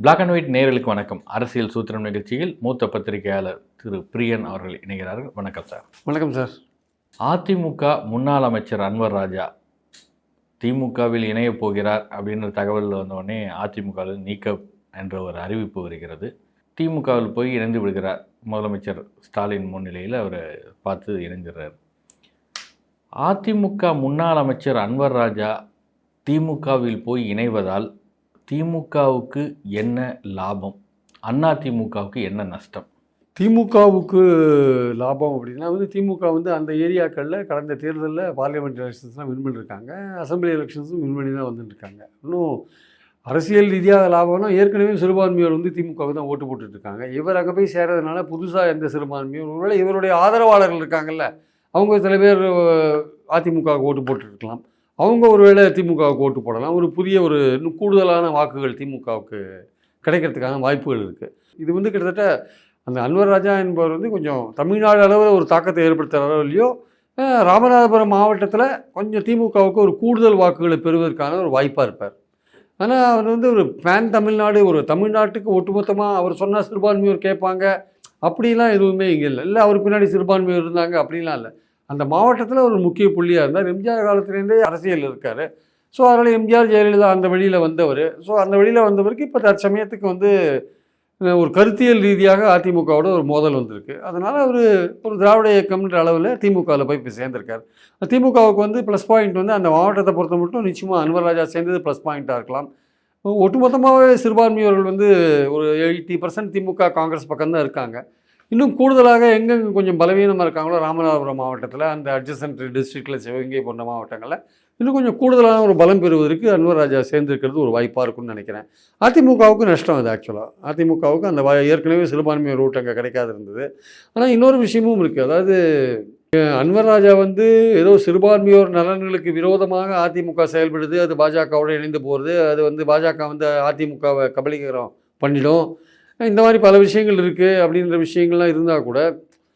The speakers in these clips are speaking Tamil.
பிளாக் அண்ட் ஒயிட் நேயர்களுக்கு வணக்கம். அரசியல் சூத்திரம் நிகழ்ச்சியில் மூத்த பத்திரிகையாளர் திரு பிரியன் அவர்கள் இணைகிறார்கள். வணக்கம் சார். வணக்கம் சார். அதிமுக முன்னாள் அமைச்சர் அன்வர் ராஜா திமுகவில் இணையப் போகிறார் அப்படின்ற தகவல் வந்தவுடனே அதிமுகவில் நீக்க என்ற ஒரு அறிவிப்பு வருகிறது. திமுகவில் போய் இணைந்து விடுகிறார் முதலமைச்சர் ஸ்டாலின் முன்னிலையில் அவரை பார்த்து இணைஞ்சிடுறார். அதிமுக முன்னாள் அமைச்சர் அன்வர் ராஜா திமுகவில் போய் இணைவதால் திமுகவுக்கு என்ன லாபம்? அண்ணா திமுகவுக்கு என்ன நஷ்டம்? திமுகவுக்கு லாபம் அப்படின்னா வந்து திமுக வந்து அந்த ஏரியாக்களில் கடந்த தேர்தலில் பார்லிமெண்ட் எலெக்ஷன்ஸ்லாம் வின் பண்ணியிருக்காங்க அசம்பிளி எலெக்ஷன்ஸும் வின் பண்ணி தான் வந்துட்டுருக்காங்க. இன்னும் அரசியல் ரீதியாக லாபம்னா ஏற்கனவே சிறுபான்மையோர் வந்து திமுகவுக்கு தான் ஓட்டு போட்டுட்ருக்காங்க இவர் அங்கே போய் சேர்றதுனால புதுசாக எந்த சிறுபான்மையோர் ஒருவேளை இவருடைய ஆதரவாளர்கள் இருக்காங்கல்ல அவங்க சில பேர் அதிமுகவுக்கு ஓட்டு போட்டுருக்கலாம். அவங்க ஒருவேளை திமுகவுக்கு ஓட்டு போடலாம். ஒரு புதிய ஒரு இன்னும் கூடுதலான வாக்குகள் திமுகவுக்கு கிடைக்கிறதுக்கான வாய்ப்புகள் இருக்குது இது வந்து கிட்டத்தட்ட அந்த அன்வர் ராஜா என்பவர் வந்து கொஞ்சம் தமிழ்நாடு அளவில் ஒரு தாக்கத்தை ஏற்படுத்துகிற அளவுலையோ ராமநாதபுரம் மாவட்டத்தில் கொஞ்சம் திமுகவுக்கு ஒரு கூடுதல் வாக்குகளை பெறுவதற்கான ஒரு வாய்ப்பாக இருப்பார். ஆனால் அவர் வந்து ஒரு பேன் தமிழ்நாடு ஒரு தமிழ்நாட்டுக்கு ஒட்டுமொத்தமாக அவர் சொன்னால் சிறுபான்மையோர் கேட்பாங்க. அப்படிலாம் எதுவுமே இங்கே இல்லை. இல்லை அவர் பின்னாடி சிறுபான்மையோர் இருந்தாங்க அப்படிலாம் இல்லை. அந்த மாவட்டத்தில் ஒரு முக்கிய புள்ளியாக இருந்தார் எம்ஜிஆர் காலத்துலேருந்தே அரசியல் இருக்கார். ஸோ அதனால் எம்ஜிஆர் ஜெயலலிதா அந்த வழியில் வந்தவர். ஸோ அந்த வழியில் வந்தவருக்கு இப்போ தற்சமயத்துக்கு வந்து ஒரு கருத்தியல் ரீதியாக அதிமுகவோட ஒரு மோதல் வந்திருக்கு. அதனால் அவர் ஒரு திராவிட இயக்கம்ன்ற அளவில் திமுகவில் போய் இப்போ சேர்ந்திருக்கார். திமுகவுக்கு வந்து ப்ளஸ் பாயிண்ட் வந்து அந்த மாவட்டத்தை பொறுத்த மட்டும் நிச்சயமாக அன்வர் ராஜா சேர்ந்தது ப்ளஸ் பாயிண்ட்டாக இருக்கலாம். ஒட்டுமொத்தமாகவே சிறுபான்மையோர்கள் வந்து ஒரு எயிட்டி பர்சன்ட் திமுக காங்கிரஸ் பக்கம் தான் இருக்காங்க. இன்னும் கூடுதலாக எங்கெங்கே கொஞ்சம் பலவீனமாக இருக்காங்களோ ராமநாதபுரம் மாவட்டத்தில் அந்த அட்ஜசன்ட் டிஸ்ட்ரிக்டில் சிவகங்கை போன்ற மாவட்டங்களில் இன்னும் கொஞ்சம் கூடுதலான ஒரு பலம் பெறுவதற்கு அன்வர் ராஜா சேர்ந்திருக்கிறது ஒரு வாய்ப்பாக இருக்கும்னு நினைக்கிறேன். அதிமுகவுக்கு நஷ்டம் அது ஆக்சுவலாக அதிமுகவுக்கு அந்த வா- ஏற்கனவே சிறுபான்மை ரூட் அங்கே கிடைக்காது இருந்தது. ஆனால் இன்னொரு விஷயமும் இருக்குது அதாவது அன்வர் ராஜா வந்து ஏதோ சிறுபான்மையோர் நலன்களுக்கு விரோதமாக அதிமுக செயல்படுது அது பாஜகவோடு இணைந்து போகிறது அது வந்து பாஜக வந்து அதிமுகவை கபலீகரம் பண்ணிடும். இந்த மாதிரி பல விஷயங்கள் இருக்குது அப்படின்ற விஷயங்கள்லாம் இருந்தால் கூட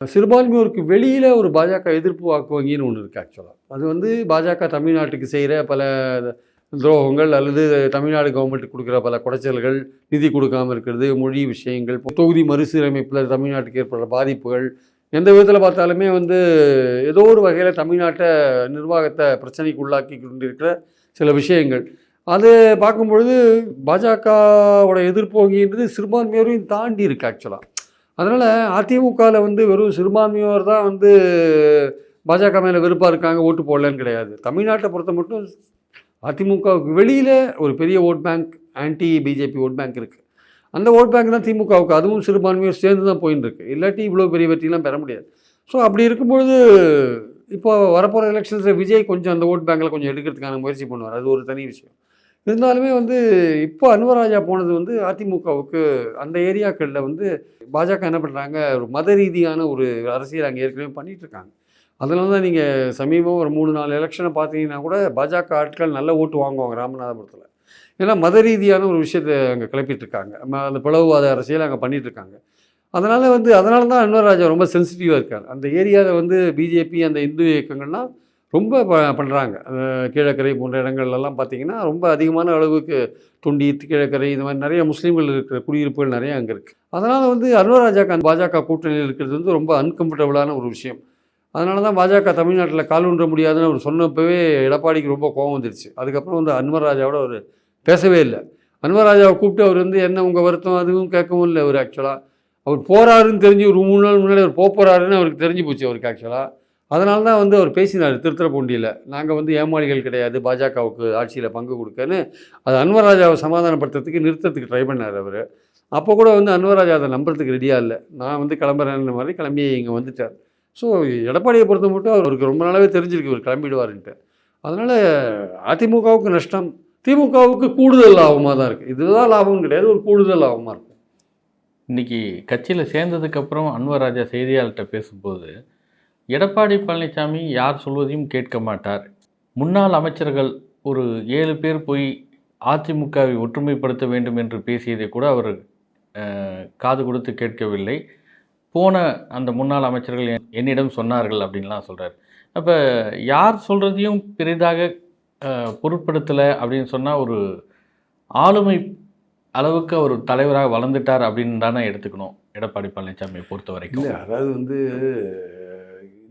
சிறுபான்மையோருக்கு வெளியில் ஒரு பாஜக எதிர்ப்பு வாக்கு வங்கின்னு ஒன்று இருக்குது ஆக்சுவலாக அது வந்து பாஜக தமிழ்நாட்டுக்கு செய்கிற பல துரோகங்கள் அல்லது தமிழ்நாடு கவர்மெண்ட்டுக்கு கொடுக்குற பல குடைச்சல்கள் நிதி கொடுக்காமல் இருக்கிறது மொழி விஷயங்கள் தொகுதி மறுசீரமைப்பில் தமிழ்நாட்டுக்கு ஏற்படுற பாதிப்புகள் எந்த விதத்தில் பார்த்தாலுமே வந்து ஏதோ ஒரு வகையில் தமிழ்நாட்டை நிர்வாகத்தை பிரச்சனைக்கு உள்ளாக்கி கொண்டிருக்கிற சில விஷயங்கள். அது பார்க்கும்பொழுது பாஜகவோட எதிர்ப்பு வங்கின்றது சிறுபான்மையோரையும் தாண்டி இருக்கு ஆக்சுவலாக அதனால் அதிமுகவில் வந்து வெறும் சிறுபான்மையோர் தான் வந்து பாஜக மேலே வெறுப்பாக இருக்காங்க ஓட்டு போடலன்னு கிடையாது. தமிழ்நாட்டை பொறுத்த மட்டும் அதிமுகவுக்கு வெளியில் ஒரு பெரிய vote bank anti BJP vote bank இருக்குது அந்த ஓட் பேங்க் தான் திமுகவுக்கு அதுவும் சிறுபான்மையோர் சேர்ந்து தான் போயின்னு இருக்கு இல்லாட்டி இவ்வளோ பெரிய வெற்றிலாம் பெற முடியாது. ஸோ அப்படி இருக்கும்பொழுது இப்போ வரப்போகிற எலெக்ஷன்ஸில் விஜய் கொஞ்சம் அந்த ஓட் பேங்கில் கொஞ்சம் எடுக்கிறதுக்கான முயற்சி பண்ணுவார். அது ஒரு தனி விஷயம். இருந்தாலுமே வந்து இப்போ அன்வராஜா போனது வந்து அதிமுகவுக்கு அந்த ஏரியாக்களில் வந்து பாஜக என்ன பண்ணுறாங்க ஒரு மத ரீதியான ஒரு அரசியல் அங்கே ஏற்கனவே பண்ணிகிட்ருக்காங்க இருக்காங்க. அதனால தான் நீங்கள் சமீபம் ஒரு மூணு நாலு எலெக்ஷனை பார்த்தீங்கன்னா கூட பாஜக ஆட்கள் நல்ல ஓட்டு வாங்குவாங்க ராமநாதபுரத்தில். ஏன்னா மத ரீதியான ஒரு விஷயத்தை அங்கே கிளப்பிட்டு இருக்காங்க. அந்த பிளவுவாத அரசியல் அங்கே பண்ணிகிட்ருக்காங்க இருக்காங்க. அதனால் வந்து அதனால தான் அன்வர் ராஜா ரொம்ப சென்சிட்டிவாக இருக்கார். அந்த ஏரியாவில் வந்து பிஜேபி அந்த இந்து இயக்கங்கள்லாம் ரொம்ப ப பண்ணுறாங்க கீழக்கரை போன்ற இடங்கள்லாம் பார்த்திங்கன்னா ரொம்ப அதிகமான அளவுக்கு தொண்டி கீழக்கரை இந்த மாதிரி நிறைய முஸ்லீம்கள் இருக்கிற குடியிருப்புகள் நிறைய அங்கே இருக்குது அதனால் வந்து அன்வராஜாக்கு கான் பாஜக கூட்டணியில் இருக்கிறது வந்து ரொம்ப அன்கம்ஃபர்டபுளான ஒரு விஷயம். அதனால தான் பாஜக தமிழ்நாட்டில் கால் ஒன்ற முடியாதுன்னு அவர் சொன்னப்பவே எடப்பாடிக்கு ரொம்ப கோவம் வந்துருச்சு. அதுக்கப்புறம் வந்து அன்வர் ராஜாவோட அவர் பேசவே இல்லை. அன்வர் ராஜாவை கூப்பிட்டு அவர் வந்து என்ன உங்கள் வருத்தம்? அதுவும் கேட்கவும் இல்லை அவர் ஆக்சுவலாக அவர் போகிறாருன்னு தெரிஞ்சு ஒரு மூணு நாள் முன்னாடி அவர் போகிறாருன்னு அவருக்கு தெரிஞ்சு போச்சு அவருக்கு ஆக்சுவலாக அதனால தான் வந்து அவர் பேசினார் திருத்தரப்பூண்டியில் நாங்கள் வந்து ஏமாளிகள் கிடையாது பாஜகவுக்கு ஆட்சியில் பங்கு கொடுக்கன்னு. அது அன்வர் ராஜாவை சமாதானப்படுத்துறதுக்கு நிறுத்தத்துக்கு ட்ரை பண்ணார் அவர். அப்போ கூட வந்து அன்வர் ராஜா அதை நம்புறதுக்கு ரெடியாக இல்லை. நான் வந்து கிளம்புறேன்னு மாதிரி கிளம்பி இங்கே வந்துட்டார். ஸோ எடப்பாடியை பொறுத்த மட்டும் அவருக்கு ரொம்ப நாளாகவே தெரிஞ்சிருக்கு இவர் கிளம்பிடுவாருன்ட்டு. அதனால் அதிமுகவுக்கு நஷ்டம் திமுகவுக்கு கூடுதல் லாபமாக தான் இருக்குது இதுதான் லாபம் கிடையாது ஒரு கூடுதல் லாபமாக இருக்குது இன்னைக்கு கட்சியில் சேர்ந்ததுக்கப்புறம் அன்வர் ராஜா செய்தியாளர்கிட்ட பேசும்போது எடப்பாடி பழனிசாமி யார் சொல்வதையும் கேட்க மாட்டார். முன்னாள் அமைச்சர்கள் ஒரு ஏழு பேர் போய் அதிமுகவை ஒற்றுமைப்படுத்த வேண்டும் என்று பேசியதை கூட அவர் காது கொடுத்து கேட்கவில்லை. போன அந்த முன்னாள் அமைச்சர்கள் என்- என்னிடம் சொன்னார்கள் அப்படின்லாம் சொல்கிறார் அப்போ யார் சொல்கிறதையும் பெரிதாக பொருட்படுத்தலை அப்படின்னு சொன்னால் ஒரு ஆளுமை அளவுக்கு அவர் தலைவராக வளர்ந்துட்டார் அப்படின்னு தானே எடுத்துக்கணும். எடப்பாடி பழனிசாமியை பொறுத்த வரைக்கும் அதாவது வந்து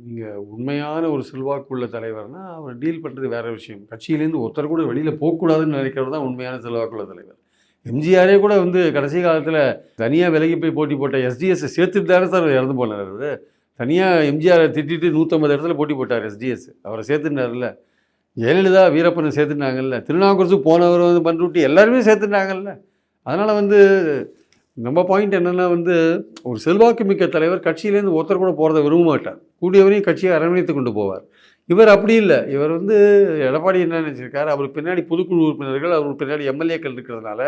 நீங்கள் உண்மையான ஒரு செல்வாக்குள்ள தலைவர்னால் அவர் டீல் பண்ணுறது வேற விஷயம். கட்சியிலேருந்து ஒருத்தர் கூட வெளியில் போகக்கூடாதுன்னு நினைக்கிறது தான் உண்மையான செல்வாக்குள்ள தலைவர். எம்ஜிஆரே கூட வந்து கடைசி காலத்தில் தனியாக விலகி போய் போட்டி போட்ட எஸ்டிஎஸ்ஸை சேர்த்துட்டு தானே சார் இறந்து போனார். அவர் தனியாக எம்ஜிஆரை திட்டிட்டு நூற்றம்பது இடத்துல போட்டி போட்டார் எஸ்டிஎஸ் அவரை சேர்த்துட்டார்ல ஜெயலலிதா வீரப்பனை சேர்த்துட்டாங்கல்ல. திருநாவுக்கரசு போனவர் வந்து பண்ருட்டி எல்லாருமே சேர்த்துட்டாங்கல்ல. அதனால் வந்து நம்ம பாயிண்ட் என்னென்னா வந்து ஒரு செல்வாக்கு மிக்க தலைவர் கட்சியிலேருந்து ஒருத்தர் கூட போகிறத விரும்ப மாட்டார் கூடியவரையும் கட்சியை அரவணைத்து கொண்டு போவார். இவர் அப்படி இல்லை. இவர் வந்து எடப்பாடி என்ன நினச்சிருக்காரு? அவருக்கு பின்னாடி பொதுக்குழு உறுப்பினர்கள் அவருக்கு பின்னாடி எம்எல்ஏக்கள் இருக்கிறதுனால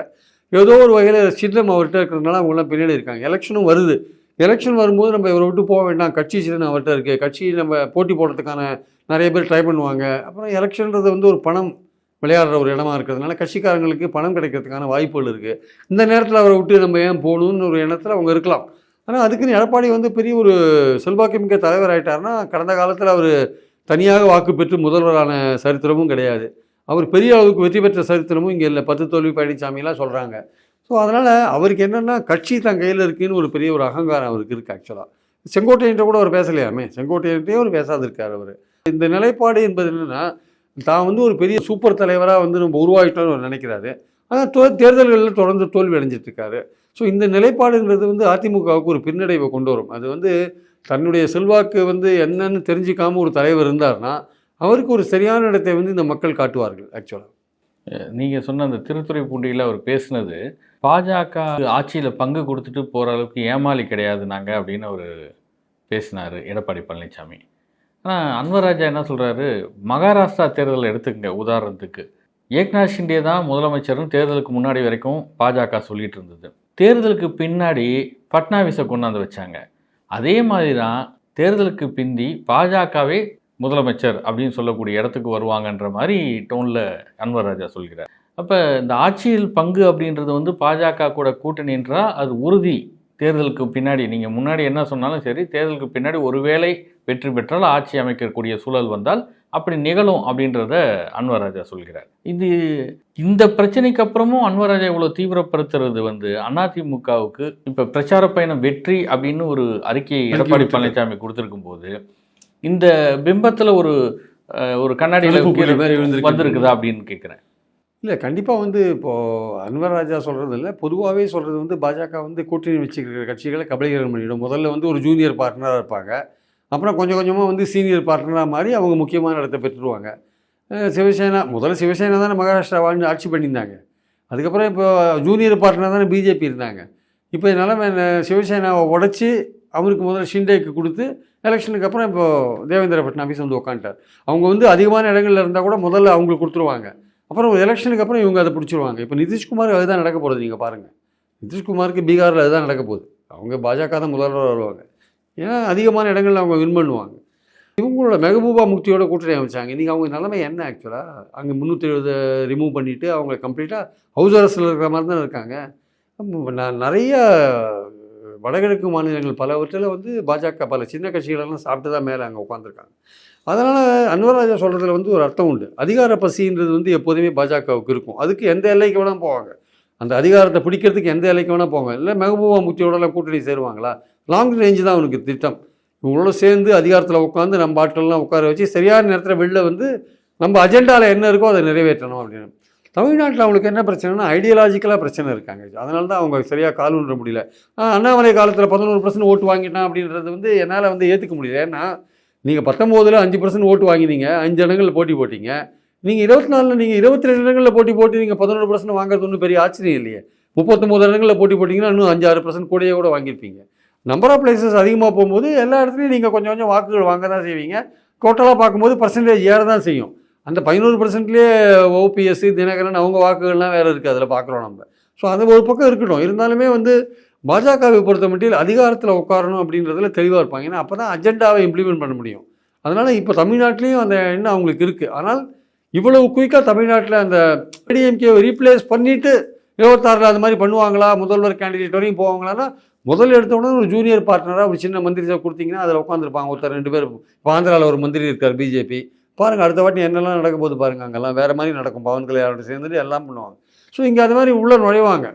ஏதோ ஒரு வகையில் சின்னம் அவர்கிட்ட இருக்கிறதுனால அவங்களாம் பின்னாடி இருக்காங்க. எலெக்ஷனும் வருது. எலெக்ஷன் வரும்போது நம்ம இவரை விட்டு போக வேண்டாம். கட்சி சின்னம் அவர்கிட்ட இருக்குது கட்சி நம்ம போட்டி போடுறதுக்கான நிறைய பேர் ட்ரை பண்ணுவாங்க. அப்புறம் எலெக்ஷன்றது வந்து ஒரு பணம். விளையாடுற ஒரு இடமா இருக்கிறதுனால கட்சிக்காரங்களுக்கு பணம் கிடைக்கிறதுக்கான வாய்ப்புகள் இருக்குது இந்த நேரத்தில் அவரை விட்டு நம்ம ஏன் போகணும்னு ஒரு எண்ணத்தில் அவங்க இருக்கலாம். ஆனால் அதுக்குன்னு எடப்பாடி வந்து பெரிய ஒரு செல்வாக்கு மிக்க தலைவர் ஆகிட்டார்னா கடந்த காலத்தில் அவர் தனியாக வாக்கு பெற்று முதல்வரான சரித்திரமும் கிடையாது. அவர் பெரிய அளவுக்கு வெற்றி பெற்ற சரித்திரமும் இங்கே இல்லை. பத்து தோல்வி பழனிசாமிலாம் சொல்கிறாங்க ஸோ அதனால் அவருக்கு என்னென்னா கட்சி தன் கையில் இருக்குன்னு ஒரு பெரிய ஒரு அகங்காரம் அவருக்கு இருக்குது ஆக்சுவலாக செங்கோட்டையன்ட்ட கூட அவர் பேசலையாமே? செங்கோட்டையன்ட்டே அவர் பேசாதிருக்கார் அவர். இந்த நிலைப்பாடு என்பது என்னென்னா தான் வந்து ஒரு பெரிய சூப்பர் தலைவராக வந்து நம்ம உருவாகிட்டோம்னு அவர் நினைக்கிறாரு. ஆனால் தேர்தல்களில் தொடர்ந்து தோல்வி அடைஞ்சிட்ருக்காரு. ஸோ இந்த நிலைப்பாடுங்கிறது வந்து அதிமுகவுக்கு ஒரு பின்னடைவை கொண்டு வரும். அது வந்து தன்னுடைய செல்வாக்கு வந்து என்னன்னு தெரிஞ்சிக்காமல் ஒரு தலைவர் இருந்தார்னா அவருக்கு ஒரு சரியான இடத்தை வந்து இந்த மக்கள் காட்டுவார்கள் ஆக்சுவலாக நீங்கள் சொன்ன அந்த திருத்துறை பூண்டியில் அவர் பேசினது பாஜக ஆட்சியில் பங்கு கொடுத்துட்டு போகிற அளவுக்கு ஏமாளி கிடையாது நாங்கள் அப்படின்னு அவர் பேசினார் எடப்பாடி பழனிசாமி ஆனால் அன்வர் ராஜா என்ன சொல்கிறாரு மகாராஷ்டிரா தேர்தலை எடுத்துக்கங்க உதாரணத்துக்கு. ஏக்நாத் ஷிண்டே தான் முதலமைச்சர்னு தேர்தலுக்கு முன்னாடி வரைக்கும் பாஜக சொல்லிட்டு இருந்தது. தேர்தலுக்கு பின்னாடி பட்னாவிஸை கொண்டாந்து வச்சாங்க. அதே மாதிரி தான் தேர்தலுக்கு பிந்தி பாஜகவே முதலமைச்சர் அப்படின்னு சொல்லக்கூடிய இடத்துக்கு வருவாங்கன்ற மாதிரி டோனில் அன்வர் ராஜா சொல்கிறார். அப்போ இந்த ஆட்சியில் பங்கு அப்படின்றது வந்து பாஜக கூட கூட்டணின்றா அது உறுதி தேர்தலுக்கு பின்னாடி நீங்கள் முன்னாடி என்ன சொன்னாலும் சரி தேர்தலுக்கு பின்னாடி ஒருவேளை வெற்றி பெற்றால் ஆட்சி அமைக்கக்கூடிய சூழல் வந்தால் அப்படி நிகழும் அப்படின்றத அன்வர் ராஜா சொல்கிறார் இது இந்த பிரச்சனைக்கு அப்புறமும் அன்வர் ராஜா இவ்வளோ தீவிரப்படுத்துறது வந்து அதிமுகவுக்கு இப்போ பிரச்சார பயணம் வெற்றி அப்படின்னு ஒரு அறிக்கையை எடப்பாடி. பழனிசாமி கொடுத்திருக்கும் போது இந்த பிம்பத்தில் ஒரு ஒரு கண்ணாடியில். வந்திருக்குதா அப்படின்னு கேட்குறேன் இல்லை கண்டிப்பாக வந்து இப்போது அன்வர் ராஜா சொல்கிறது இல்லை. பொதுவாகவே சொல்கிறது வந்து பாஜக வந்து கூட்டணி வச்சுக்கிற கட்சிகளை கபலீகரம் பண்ணிடும். முதல்ல வந்து ஒரு ஜூனியர் பார்ட்னராக இருப்பாங்க. அப்புறம் கொஞ்சம் கொஞ்சமாக வந்து சீனியர் பார்ட்னராக மாறி அவங்க முக்கியமான இடத்த பெற்றுருவாங்க சிவசேனா முதல்ல சிவசேனா தானே மகாராஷ்டிரா வாழ்ந்து ஆட்சி பண்ணியிருந்தாங்க. அதுக்கப்புறம் இப்போ ஜூனியர் பார்ட்னர் தானே பிஜேபி இருந்தாங்க. இப்போ இதனால் என்ன, சிவசேனாவை உடச்சி அவருக்கு முதல்ல ஷிண்டேக்கு கொடுத்து எலெக்ஷனுக்கு அப்புறம் இப்போ தேவேந்திர ஃபட்னாவிஸ் வந்து உட்காந்துட்டார் அவங்க வந்து அதிகமான இடங்கள்ல இருந்தால் கூட முதல்ல அவங்களுக்கு கொடுத்துருவாங்க. அப்புறம் ஒரு எலெக்ஷனுக்கு அப்புறம் இவங்க அதை பிடிச்சிருவாங்க. இப்போ நிதிஷ்குமார் அதுதான் நடக்க போகிறது நீங்கள் பாருங்கள் நிதிஷ்குமாருக்கு பீகாரில் அதுதான் நடக்க போகுது. அவங்க பாஜக தான் முதல்வர் வருவாங்க. ஏன்னா அதிகமான இடங்களில் அவங்க வின் பண்ணுவாங்க. இவங்களோட மெகபூபா முக்தியோட கூட்டணி அமைச்சாங்க. இன்றைக்கி அவங்க நிலைமை என்ன ஆக்சுவலாக அங்கே முந்நூற்றி எழுபது ரிமூவ் பண்ணிவிட்டு அவங்க கம்ப்ளீட்டாக ஹவுஸ் அரசில் இருக்கிற மாதிரி தான் இருக்காங்க. நான் நிறையா வடகிழக்கு மாநிலங்கள் பலவற்றில் வந்து பாஜக பல சின்ன கட்சிகளெல்லாம் சாப்பிட்டு தான் மேலே அங்கே உட்காந்துருக்காங்க அதனால் அன்வராஜா சொல்கிறதுல வந்து ஒரு அர்த்தம் உண்டு. அதிகார பசின்றது வந்து எப்போதுமே பாஜகவுக்கு இருக்கும். அதுக்கு எந்த எல்லைக்கு வேணால் போவாங்க. அந்த அதிகாரத்தை பிடிக்கிறதுக்கு எந்த எல்லைக்கு வேணால் போவாங்க இல்லை மெஹபூபா முத்தியோடலாம் கூட்டணி சேருவாங்களா? லாங் ரேஞ்சு தான் அவனுக்கு திட்டம். இவங்களோட சேர்ந்து அதிகாரத்தில் உட்காந்து நம்ம ஆட்கள்லாம் உட்கார வச்சு சரியான நேரத்தில் வெளில வந்து நம்ம அஜெண்டாவில் என்ன இருக்கோ அதை நிறைவேற்றணும் அப்படின்னு. தமிழ்நாட்டில் அவங்களுக்கு என்ன பிரச்சனைனா ஐடியாலஜிக்கலாக பிரச்சனை இருக்காங்க. அதனால தான் அவங்க சரியாக கால் ஊன்ற முடியல. அண்ணாமலை காலத்தில் பதினோரு பர்சன்ட் ஓட்டு வாங்கிட்டான் அப்படின்றது வந்து என்னால் வந்து ஏற்றுக்க முடியல. ஏன்னா நீங்கள் பத்தொம்போதில் அஞ்சு பர்சன்ட் ஓட்டு வாங்கினீங்க அஞ்சு இடங்களில் போட்டி போட்டிங்க. நீங்கள் இருபத்தி நாலில் நீங்கள் இருபத்தி ரெண்டு இடங்களில் போட்டி போட்டு நீங்கள் பதினோரு பர்சன்ட் வாங்குறது ஒன்றும் பெரிய ஆச்சரியம் இல்லையே. முப்பத்தொம்போது இடங்களில் போட்டி போட்டிங்கன்னா இன்னும் அஞ்சாறு பர்சன்ட் கூடயே கூட வாங்கியிருப்பீங்க. நம்பர் ஆஃப் பிளேசஸ் அதிகமாக போகும்போது எல்லா இடத்துலையும் நீங்கள் கொஞ்சம் கொஞ்சம் வாக்குகள் வாங்க தான் செய்வீங்க. டோட்டலாக பார்க்கும்போது பர்சன்டேஜ் ஏற தான் செய்யும். அந்த பதினோரு பர்சன்ட்லேயே ஓபிஎஸ்சி தினகரன் அவங்க வாக்குகள்லாம் வேறு இருக்குது அதில் பார்க்குறோம் நம்ம. ஸோ அது ஒரு பக்கம் இருக்கட்டும். இருந்தாலுமே வந்து பாஜகவை பொறுத்த மட்டும் அதிகாரத்தில் உட்காரணும் அப்படின்றதுல தெளிவாக இருப்பாங்க. ஏன்னா அப்போ தான் அஜெண்டாவை இம்ப்ளிமெண்ட் பண்ண முடியும். அதனால் இப்போ தமிழ்நாட்டிலையும் அந்த எண்ணம் அவங்களுக்கு இருக்குது ஆனால் இவ்வளவு குயிக்காக தமிழ்நாட்டில் அந்த ஏடிஎம்கேவை ரீப்ளேஸ் பண்ணிவிட்டு இருபத்தாறில் அது மாதிரி பண்ணுவாங்களா? முதல்வர் கேண்டிடேட் வரையும் போவாங்களான்னா முதல்ல எடுத்த உடனே ஒரு ஜூனியர் பார்ட்னராக ஒரு சின்ன மந்திரி கொடுத்தீங்கன்னா அதில் உட்காந்துருப்பாங்க ஒருத்தர் ரெண்டு பேர். இப்போ ஆந்திராவில் ஒரு மந்திரி இருக்கார் பிஜேபி பாருங்கள் அடுத்த வாட்டி என்னெல்லாம் நடக்க போது பாருங்கள் அங்கெல்லாம் வேறு மாதிரி நடக்கும். பவன் கல்யாணோட சேர்ந்துட்டு எல்லாம் பண்ணுவாங்க. ஸோ இங்கே அது மாதிரி உள்ளே நுழைவாங்க.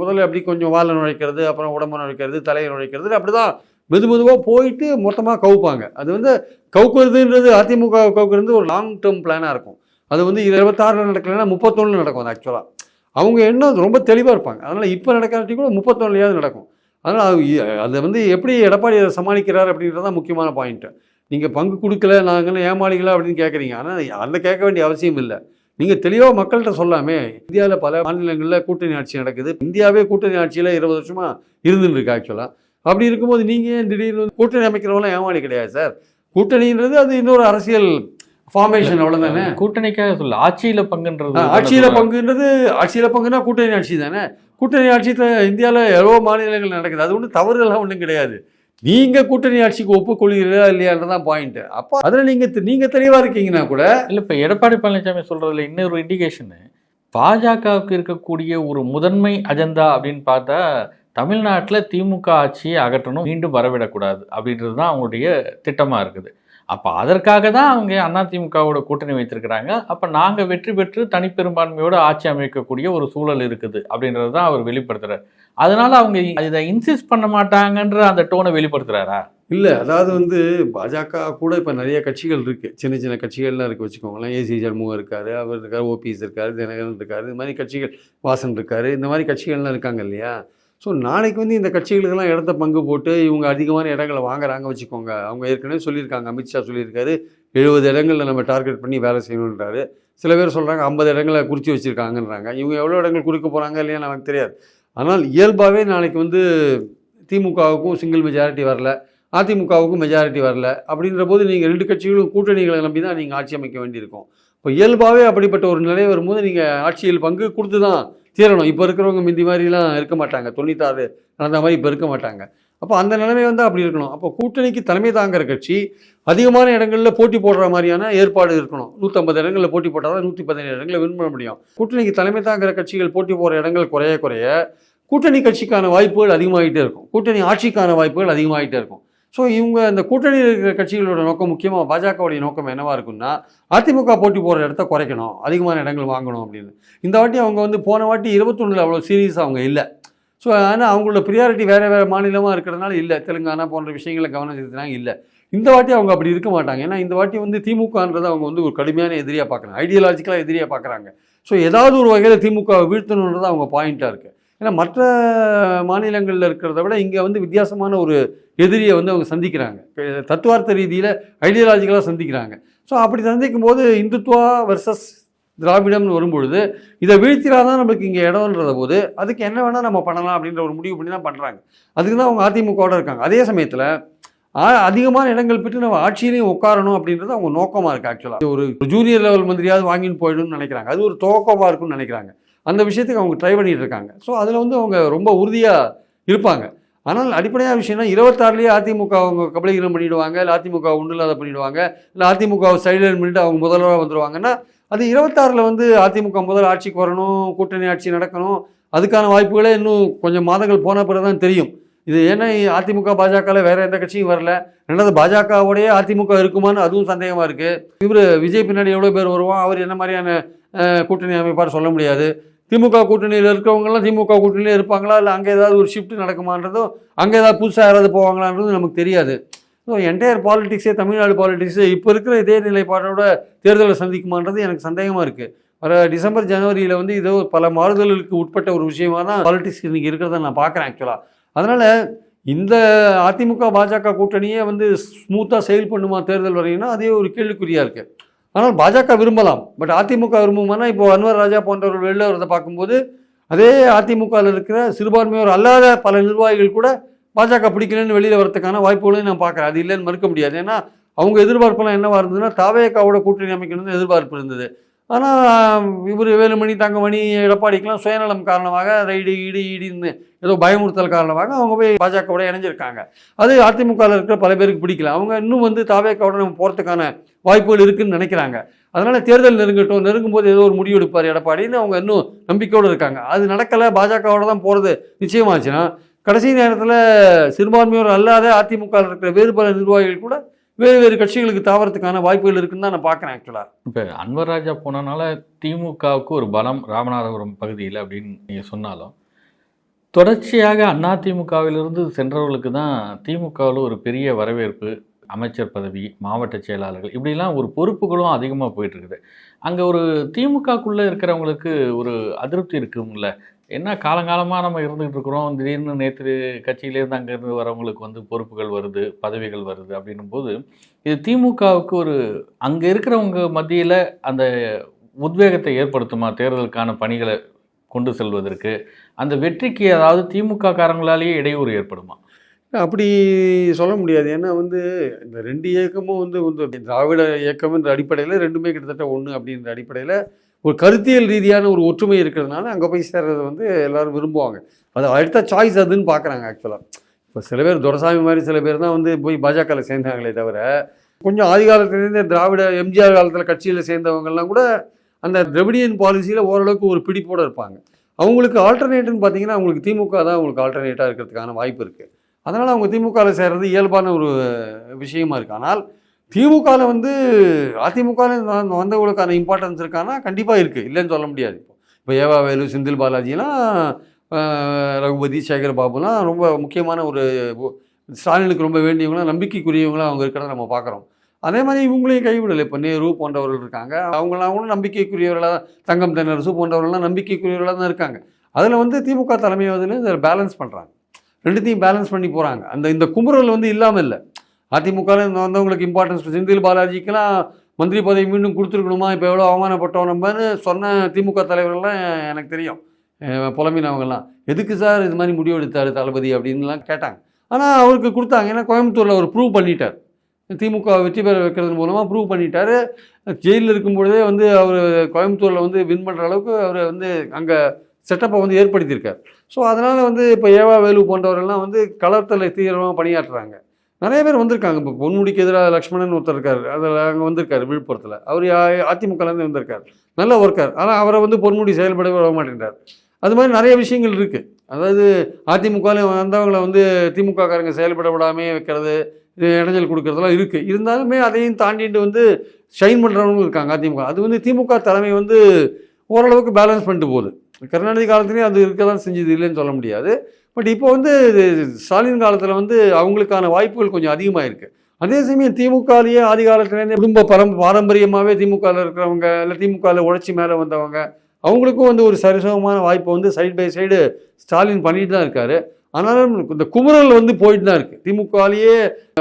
முதல்ல அப்படி கொஞ்சம் வாழை நுழைக்கிறது அப்புறம் உடம்பு நுழைக்கிறது தலையை நுழைக்கிறது அப்படி தான் மெது மெதுவாக போயிட்டு மொத்தமாக கவுப்பாங்க. அது வந்து கவுக்குறதுன்றது அதிமுக கவுக்குறது ஒரு லாங் டேர்ம் பிளானாக இருக்கும். அது வந்து இருபத்தாறில் நடக்கலைன்னா முப்பத்தொன்னில் நடக்கும் அது ஆக்சுவலாக அவங்க எண்ணம் ரொம்ப தெளிவாக இருப்பாங்க. அதனால் இப்போ நடக்காட்டி கூட முப்பத்தொன்னுலையாவது நடக்கும். அதனால் அது அதை வந்து எப்படி எடப்பாடி அதை சமாளிக்கிறார் அப்படின்றது தான் முக்கியமான பாயிண்ட்டு நீங்கள் பங்கு கொடுக்கல நாங்கள் ஏமாளிகளா அப்படின்னு கேட்குறீங்க ஆனால் அந்த கேட்க வேண்டிய அவசியம் இல்லை. நீங்கள் தெளிவாக மக்கள்கிட்ட சொல்லாமே இந்தியாவில் பல மாநிலங்களில் கூட்டணி ஆட்சி நடக்குது. இந்தியாவே கூட்டணி ஆட்சியில் இருபது வருஷமாக இருந்துட்டு இருக்கு ஆக்சுவலாக அப்படி இருக்கும்போது நீங்கள் ஏன் திடீர்னு வந்து கூட்டணி அமைக்கிறவங்களாம் ஏமாளி கிடையாது சார். கூட்டணின்றது அது இன்னொரு அரசியல் ஃபார்மேஷன் அவ்வளோதானே கூட்டணிக்காக சொல்ல ஆட்சியில பங்குன்றது ஆட்சியில் பங்குன்றது ஆட்சியில் பங்குன்னா கூட்டணி ஆட்சி தானே. கூட்டணி ஆட்சியில் இந்தியாவில் எவ்வளோ மாநிலங்கள் நடக்குது. அது ஒன்றும் தவறுகள்லாம் ஒன்றும் கிடையாது. நீங்கள் கூட்டணி ஆட்சிக்கு ஒப்புக்கொள்கிறீர்களா இல்லையான்றதான் பாயிண்ட் அப்போ அதில் நீங்கள் நீங்கள் தெளிவாக இருக்கீங்கன்னா கூட இல்லை இப்போ எடப்பாடி பழனிசாமி சொல்றதுல இன்னொரு இண்டிகேஷனு பாஜகவுக்கு இருக்கக்கூடிய ஒரு முதன்மை அஜெண்டா அப்படின்னு பார்த்தா தமிழ்நாட்டில் திமுக ஆட்சியை அகற்றணும் மீண்டும் வரவிடக்கூடாது அப்படின்றது தான் அவங்களுடைய திட்டமாக இருக்குது. அப்போ அதற்காக தான் அவங்க அதிமுகவோட கூட்டணி வைத்திருக்கிறாங்க. அப்போ நாங்கள் வெற்றி பெற்று தனிப்பெரும்பான்மையோட ஆட்சி அமைக்கக்கூடிய ஒரு சூழல் இருக்குது அப்படின்றது தான் அவர் வெளிப்படுத்துகிறார் அதனால அவங்க இதை இன்சிஸ்ட் பண்ண மாட்டாங்கன்ற அந்த டோனை வெளிப்படுத்துறாரா? இல்லை அதாவது வந்து பாஜக கூட இப்போ நிறைய கட்சிகள் இருக்குது சின்ன சின்ன கட்சிகள்லாம் இருக்குது வச்சுக்கோங்களேன். ஏசி ஜன்முகம் இருக்கார் அவர் இருக்கார் ஓபிஎஸ் இருக்கார் தினகரன் இருக்கார் இந்த மாதிரி கட்சிகள் வாசன் இருக்கார் இந்த மாதிரி கட்சிகள்லாம் இருக்காங்க இல்லையா? ஸோ நாளைக்கு வந்து இந்த கட்சிகளுக்கெல்லாம் இடத்த பங்கு போட்டு இவங்க அதிகமான இடங்களை வாங்குறாங்க வச்சுக்கோங்க. அவங்க ஏற்கனவே சொல்லியிருக்காங்க அமித்ஷா சொல்லியிருக்காரு எழுபது இடங்களில் நம்ம டார்கெட் பண்ணி வேலை செய்யணுன்றாரு. சில பேர் சொல்கிறாங்க ஐம்பது இடங்களை குறித்து வச்சுருக்காங்கன்றாங்க. இவங்க எவ்வளோ இடங்கள் குறிக்க போகிறாங்க இல்லையா நமக்கு தெரியாது. ஆனால் இயல்பாகவே நாளைக்கு வந்து திமுகவுக்கும் சிங்கிள் மெஜாரிட்டி வரல அதிமுகவுக்கும் மெஜாரிட்டி வரல அப்படின்ற போது நீங்கள் ரெண்டு கட்சிகளும் கூட்டணிகளை நம்பி தான் நீங்கள் ஆட்சி அமைக்க வேண்டியிருக்கும். இப்போ இயல்பாகவே அப்படிப்பட்ட ஒரு நிலை வரும்போது நீங்கள் ஆட்சியில் பங்கு கொடுத்து தான் தீரணும். இப்போ இருக்கிறவங்க முந்தி மாதிரிலாம் இருக்க மாட்டாங்க. தொண்ணூத்தாறு நடந்த மாதிரி இப்போ இருக்க மாட்டாங்க. அப்போ அந்த நிலைமை வந்து அப்படி இருக்கணும். அப்போ கூட்டணிக்கு தலைமை தாங்குற கட்சி அதிகமான இடங்களில் போட்டி போடுற மாதிரியான ஏற்பாடு இருக்கணும். நூற்றம்பது இடங்களில் போட்டி போட்டால் தான் நூற்றி பதினேழு இடங்களில் வின் பண்ண முடியும். கூட்டணிக்கு தலைமை தாங்குற கட்சிகள் போட்டி போகிற இடங்கள் குறைய குறைய கூட்டணி கட்சிக்கான வாய்ப்புகள் அதிகமாகிட்டே இருக்கும். கூட்டணி ஆட்சிக்கான வாய்ப்புகள் அதிகமாகிட்டே இருக்கும். ஸோ இவங்க அந்த கூட்டணியில் இருக்கிற கட்சிகளோட நோக்கம் முக்கியமாக பாஜகவுடைய நோக்கம் என்னவாக இருக்குன்னா அதிமுக போட்டி போடுற இடத்த குறைக்கணும். அதிகமான இடங்கள் வாங்கணும் அப்படின்னு. இந்த வாட்டி அவங்க வந்து போன வாட்டி இருபத்தொன்னில் அவ்வளோ சீரியஸாக அவங்க இல்லை. ஸோ ஆனால் அவங்களோட ப்ரியாரிட்டி வேறு வேறு மாநிலமாக இருக்கிறதுனால இல்லை. தெலுங்கானா போன்ற விஷயங்களை கவனம் செலுத்தினாங்க இல்லை. இந்த வாட்டி அவங்க அப்படி இருக்க மாட்டாங்க. ஏன்னா இந்த வாட்டி வந்து திமுகன்றதை அவங்க வந்து ஒரு கடுமையான எதிரியாக பார்க்குறாங்க ஐடியாலஜிக்கலாக எதிரியாக பார்க்குறாங்க ஸோ ஏதாவது ஒரு வகையில் திமுக வீழ்த்தணுன்றது அவங்க பாயிண்ட்டாக இருக்குது ஏன்னா மற்ற மாநிலங்களில் இருக்கிறத விட இங்கே வந்து வித்தியாசமான ஒரு எதிரியை வந்து அவங்க சந்திக்கிறாங்க. தத்துவார்த்த ரீதியில் ஐடியாலஜிக்கலாக சந்திக்கிறாங்க. ஸோ அப்படி சந்திக்கும் போது இந்துத்துவா வர்சஸ் திராவிடம்னு வரும்பொழுது இதை வீழ்த்தினாதான் நம்மளுக்கு இங்கே இடம்ன்றத போது அதுக்கு என்ன வேணால் நம்ம பண்ணலாம் அப்படின்ற ஒரு முடிவு பண்ணி தான் பண்ணுறாங்க அதுக்கு தான் அவங்க அதிமுகவோட இருக்காங்க. அதே சமயத்தில் அதிகமான இடங்கள் பெற்று நம்ம ஆட்சியிலையும் உட்காரணும் அப்படின்றது அவங்க நோக்கமாக இருக்குது ஆக்சுவலாக ஒரு ஜூனியர் லெவல் மந்திரியாவது வாங்கின்னு போயிடும்னு நினைக்கிறாங்க. அது ஒரு துவக்கமாக இருக்கும்னு நினைக்கிறாங்க. அந்த விஷயத்துக்கு அவங்க ட்ரை பண்ணிட்டு இருக்காங்க. ஸோ அதில் வந்து அவங்க ரொம்ப உறுதியாக இருப்பாங்க. ஆனால் அடிப்படையான விஷயம்னா இருபத்தாறுலேயே அதிமுக அவங்க கபலீகரம் பண்ணிடுவாங்க இல்லை அதிமுக ஒன்றும் இல்லாத பண்ணிவிடுவாங்க இல்லை அதிமுக சைடர் பண்ணிட்டு அவங்க முதல்வராக வந்துடுவாங்கன்னா அது இருபத்தாறில் வந்து அதிமுக முதல் ஆட்சிக்கு வரணும் கூட்டணி ஆட்சி நடக்கணும். அதுக்கான வாய்ப்புகளே இன்னும் கொஞ்சம் மாதங்கள் போன பிறகு தான் தெரியும். இது ஏன்னா அதிமுக பாஜகவில் வேறு எந்த கட்சியும் வரல. ரெண்டாவது பாஜகவோடைய அதிமுக இருக்குமான்னு அதுவும் சந்தேகமாக இருக்குது இவர் விஜய் பின்னாடி எவ்வளோ பேர் வருவான்? அவர் என்ன மாதிரியான கூட்டணி அமைப்பார் சொல்ல முடியாது. திமுக கூட்டணியில் இருக்கிறவங்கலாம் திமுக கூட்டணியில் இருப்பாங்களா? இல்லை அங்கே ஏதாவது ஒரு ஷிஃப்ட் நடக்குமான்றதும் அங்கே ஏதாவது புதுசாக யாராவது போவாங்களான்றதும் நமக்கு தெரியாது. ஸோ என்டையர் பாலிடிக்ஸே தமிழ்நாடு பாலிடிக்ஸே இப்போ இருக்கிற இதே நிலைப்பாட்டோட தேர்தலை சந்திக்குமான்றது எனக்கு சந்தேகமாக இருக்குது வர டிசம்பர் ஜனவரியில் வந்து இதோ பல மாறுதல்களுக்கு உட்பட்ட ஒரு விஷயமா தான் பாலிடிக்ஸ் இன்றைக்கி இருக்கிறத நான் பார்க்குறேன் ஆக்சுவலாக அதனால் இந்த அதிமுக பாஜக கூட்டணியே வந்து ஸ்மூத்தாக செயல் பண்ணுமா தேர்தல் வரையினா அதே ஒரு கேள்விக்குறியாக இருக்குது ஆனால் பாஜக விரும்பலாம். பட் அதிமுக விரும்புமானா இப்போ அன்வர் ராஜா போன்றவர்கள் வெளில வரதை பார்க்கும்போது அதே அதிமுகவில் இருக்கிற சிறுபான்மையோர் அல்லாத பல நிர்வாகிகள் கூட பாஜக பிடிக்கலன்னு வெளியில் வரதுக்கான வாய்ப்புகளையும் நான் பார்க்குறேன். அது இல்லைன்னு மறுக்க முடியாது. ஏன்னா அவங்க எதிர்பார்ப்பெல்லாம் என்னவாக இருந்ததுன்னா தாவேக்காவோட கூட்டணி அமைக்கணும்னு எதிர்பார்ப்பு இருந்தது. ஆனால் இவர் வேலுமணி தங்கமணி எடப்பாடிக்கெலாம் சுயநலம் காரணமாக ரைடு இடி இடின்னு ஏதோ பயமுறுத்தல் காரணமாக அவங்க போய் பாஜகவோட இணைஞ்சிருக்காங்க. அது அதிமுகவில் இருக்கிற பல பேருக்கு பிடிக்கல. அவங்க இன்னும் வந்து தாவேக்காவோட நம்ம போகிறதுக்கான வாய்ப்புகள் இருக்குதுன்னு நினைக்கிறாங்க. அதனால் தேர்தல் நெருங்கட்டும் நெருங்கும் போது ஏதோ ஒரு முடிவு எடுப்பார் எடப்பாடின்னு அவங்க இன்னும் நம்பிக்கையோடு இருக்காங்க. அது நடக்கலை பாஜகவோட தான் போகிறது நிச்சயமாச்சுன்னா கடைசி நேரத்தில் சிறுபான்மையோர் அல்லாத அதிமுக இருக்கிற வேறு பல நிர்வாகிகள் கூட வேறு வேறு கட்சிகளுக்கு தாவறதுக்கான வாய்ப்புகள் இருக்குன்னு தான் நான் பார்க்குறேன் ஆக்சுவலாக இப்போ அன்வர் ராஜா போனனால திமுகவுக்கு ஒரு பலம் ராமநாதபுரம் பகுதியில் அப்படின்னு நீங்கள் சொன்னாலும் தொடர்ச்சியாக அதிமுகவிலிருந்து சென்றவர்களுக்கு தான் திமுகவில் ஒரு பெரிய வரவேற்பு அமைச்சர் பதவி மாவட்ட செயலாளர்கள் இப்படிலாம் ஒரு பொறுப்புகளும் அதிகமாக போயிட்டுருக்குது அங்கே ஒரு திமுகக்குள்ளே இருக்கிறவங்களுக்கு ஒரு அதிருப்தி இருக்குங்கள என்ன காலங்காலமாக நம்ம இருந்துகிட்டு இருக்கிறோம்? திடீர்னு நேற்று கட்சியிலேருந்து அங்கேருந்து வரவங்களுக்கு வந்து பொறுப்புகள் வருது பதவிகள் வருது அப்படின்னும் போது இது திமுகவுக்கு ஒரு அங்கே இருக்கிறவங்க மத்தியில் அந்த உத்வேகத்தை ஏற்படுத்துமா? தேர்தலுக்கான பணிகளை கொண்டு செல்வதற்கு அந்த வெற்றிக்கு அதாவது திமுக காரங்களாலேயே இடையூறு ஏற்படுமா? அப்படி சொல்ல முடியாது. ஏன்னா வந்து இந்த ரெண்டு இயக்கமும் வந்து வந்து திராவிட இயக்கம் என்ற அடிப்படையில் ரெண்டுமே கிட்டத்தட்ட ஒன்று அப்படின்ற அடிப்படையில் ஒரு கருத்தியல் ரீதியான ஒரு ஒற்றுமை இருக்கிறதுனால அங்கே போய் சேர்றது வந்து எல்லோரும் விரும்புவாங்க. அது அடுத்த சாய்ஸ் அதுன்னு பார்க்குறாங்க ஆக்சுவலாக இப்போ சில பேர் துரசாமி மாதிரி சில பேர் தான் வந்து போய் பாஜகவில் சேர்ந்தாங்களே தவிர கொஞ்சம் ஆதி காலத்துலேருந்து திராவிட எம்ஜிஆர் காலத்தில் கட்சியில் சேர்ந்தவங்கெல்லாம் கூட அந்த திரவிடியன் பாலிசியில் ஓரளவுக்கு ஒரு பிடிப்போடு இருப்பாங்க. அவங்களுக்கு ஆல்டர்னேட்னு பார்த்தீங்கன்னா அவங்களுக்கு திமுக தான் அவங்களுக்கு ஆல்டர்னேட்டாக இருக்கிறதுக்கான வாய்ப்பு இருக்குது அதனால் அவங்க திமுகவில் சேர்றது இயல்பான ஒரு விஷயமா இருக்குது ஆனால் திமுகவில் வந்து அதிமுகவில் வந்தவங்களுக்கான இம்பார்ட்டன்ஸ் இருக்கான்னா கண்டிப்பாக இருக்குது இல்லைன்னு சொல்ல முடியாது இப்போ. இப்போ ஏவா வேலு செந்தில் பாலாஜிலாம் ரகுபதி சேகர் பாபுலாம் ரொம்ப முக்கியமான ஒரு ஸ்டாலினுக்கு ரொம்ப வேண்டியவங்களாம் நம்பிக்கைக்குரியவங்களாம் அவங்க இருக்கிறத நம்ம பார்க்குறோம். அதே மாதிரி இவங்களையும் கைவிடலை. இப்போ நேரு போன்றவர்கள் இருக்காங்க. அவங்களாம் கூட நம்பிக்கைக்குரியவர்களாக தங்கம் தென்னரசு போன்றவர்கள்லாம் நம்பிக்கைக்குரியவர்களாக தான் இருக்காங்க. அதில் வந்து திமுக தலைமை வந்து பேலன்ஸ் பண்ணுறாங்க ரெண்டுத்தையும் பேலன்ஸ் பண்ணி போகிறாங்க அந்த இந்த குமுறல் வந்து இல்லாமல் இல்லை. அதிமுகவில் வந்தவங்களுக்கு இம்பார்ட்டன்ஸ் செந்தில் பாலாஜிக்கெல்லாம் மந்திரி பதவி மீண்டும் கொடுத்துருக்கணுமா? இப்போ எவ்வளோ அவமானப்பட்டோம் நம்மன்னு சொன்ன திமுக தலைவர்கள்லாம் எனக்கு தெரியும். புலம்பினவங்கெல்லாம் எதுக்கு சார் இது மாதிரி முடிவு எடுத்தார் தளபதி அப்படின்லாம் கேட்டாங்க. ஆனால் அவருக்கு கொடுத்தாங்க. ஏன்னா கோயம்புத்தூரில் அவர் ப்ரூவ் பண்ணிட்டார். திமுக வெற்றி பெற வைக்கிறது மூலமாக ப்ரூவ் பண்ணிட்டார். ஜெயிலில் இருக்கும்பொழுதே வந்து அவர் கோயம்புத்தூரில் வந்து வின் பண்ணுற அளவுக்கு அவர் வந்து அங்கே செட்டப்பை வந்து ஏற்படுத்தியிருக்கார். ஸோ அதனால் வந்து இப்போ ஏவா வேலு போன்றவரெல்லாம் வந்து களத்தில் தீவிரமாக பணியாற்றுறாங்க. நிறைய பேர் வந்திருக்காங்க. இப்போ பொன்முடிக்கு எதிராக லக்ஷ்மணன் ஒருத்தர் இருக்கார். அதில் அங்கே வந்திருக்காரு விழுப்புரத்தில். அவர் அதிமுகலேருந்து வந்திருக்கார். நல்ல ஒர்க்கார் ஆனால் அவரை வந்து பொன்முடி செயல்பட விட மாட்டேன்றார். அது மாதிரி நிறைய விஷயங்கள் இருக்குது அதாவது அதிமுகவில் வந்தவங்களை வந்து திமுகக்காரங்க செயல்பட விடாமே வைக்கிறது இடைஞ்சல் கொடுக்கறதெல்லாம் இருக்குது இருந்தாலுமே அதையும் தாண்டிட்டு வந்து ஷைன் பண்ணுறவங்களும் இருக்காங்க அதிமுக. அது வந்து திமுக தலைமை வந்து ஓரளவுக்கு பேலன்ஸ் பண்ணிட்டு போகுது. கருணாநிதி காலத்துலேயும் அது இருக்க தான் செஞ்சது இல்லைன்னு சொல்ல முடியாது. பட் இப்போ வந்து ஸ்டாலின் காலத்தில் வந்து அவங்களுக்கான வாய்ப்புகள் கொஞ்சம் அதிகமாக இருக்குது அதே சமயம் திமுகலேயே ஆதி காலத்துலேருந்து குடும்ப பரம் பாரம்பரியமாகவே திமுகவில் இருக்கிறவங்க இல்லை திமுகவில் உழைச்சி மேலே வந்தவங்க அவங்களுக்கும் வந்து ஒரு சரிசமமான வாய்ப்பை வந்து சைடு பை சைடு ஸ்டாலின் பண்ணிட்டு தான் இருக்காரு. ஆனாலும் இந்த குமுறல் வந்து போயிட்டு தான் இருக்குது திமுகலேயே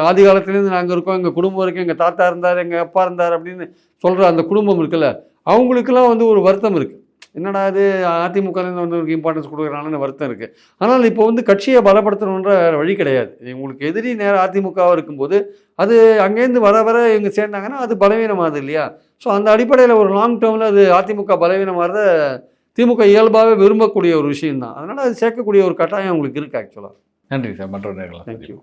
ஆதி காலத்துலேருந்து நாங்கள் இருக்கோம் எங்கள் குடும்பம் இருக்குது எங்கள் தாத்தா இருந்தார் எங்கள் அப்பா இருந்தார் அப்படின்னு சொல்கிற அந்த குடும்பம் இருக்குல்ல அவங்களுக்கெல்லாம் வந்து ஒரு வருத்தம் இருக்குது என்னடா இது அதிமுகலேருந்து வந்தவங்களுக்கு இம்பார்ட்டன்ஸ் கொடுக்குறாங்கன்னு வருத்தம் இருக்குது ஆனால் இப்போ வந்து கட்சியை பலப்படுத்தணுன்ற வழி கிடையாது. உங்களுக்கு எதிரி நேரம் அதிமுகவாக இருக்கும்போது அது அங்கேருந்து வர வர இவங்க சேர்ந்தாங்கன்னா அது பலவீனமாகுது இல்லையா? ஸோ அந்த அடிப்படையில் ஒரு லாங் டேர்மில் அது அதிமுக பலவீனமாகிறத திமுக இயல்பாகவே விரும்பக்கூடிய ஒரு விஷயம் தான் அதனால் அது சேர்க்கக்கூடிய ஒரு கட்டாயம் உங்களுக்கு இருக்குது ஆக்சுவலாக நன்றி சார். மற்றவர்கள் தேங்க்யூ